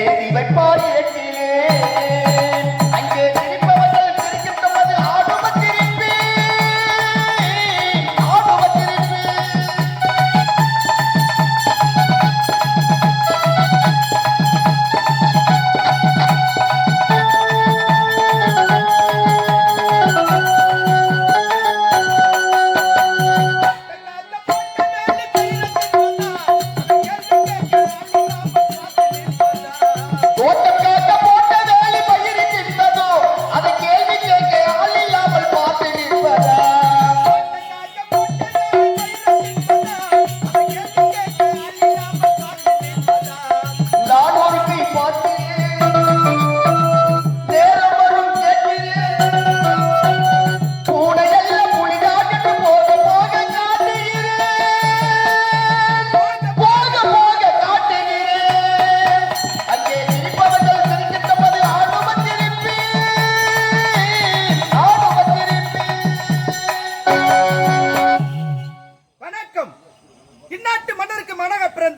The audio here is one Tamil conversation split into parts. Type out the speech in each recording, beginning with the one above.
பேசி வைப்பாயே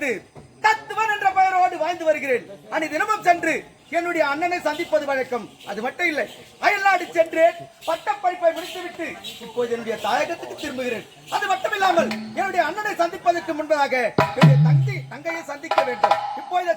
மனக தத்துவன் என்ற பெயரோடு வாழ்ந்து வருகிறேன். அனி தினமும் சென்று என்னுடைய அண்ணனை சந்திப்பது வழக்கம். அது மட்டும் இல்லை அயல்நாடு சென்று பட்டப்படிப்பை முடித்துவிட்டு இப்போது என்னுடைய தாயகத்துக்கு திரும்புகிறேன். அது மட்டும் இல்லாமல் என்னுடைய அண்ணனை சந்திப்பதற்கு முன்பதாக என்னுடைய தங்கை தங்கையை சந்திக்க வேண்டும். இப்போது